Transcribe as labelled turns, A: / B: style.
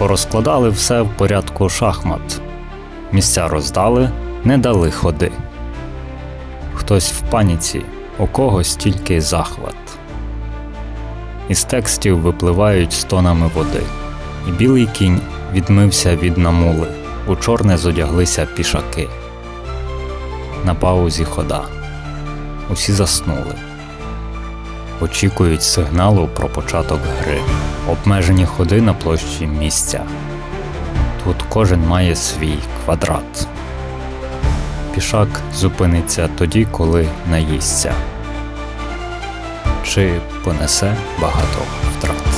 A: Порозкладали все в порядку шахмат. Місця роздали, не дали ходи. Хтось в паніці, у когось тільки захват. Із текстів випливають стонами води. І білий кінь відмився від намули, у чорне зодяглися пішаки. На паузі хода. Усі заснули. Очікують сигналу про початок гри. Обмежені ходи на площі місця. Тут кожен має свій квадрат. Пішак зупиниться тоді, коли наїсться. Чи понесе багато втрат.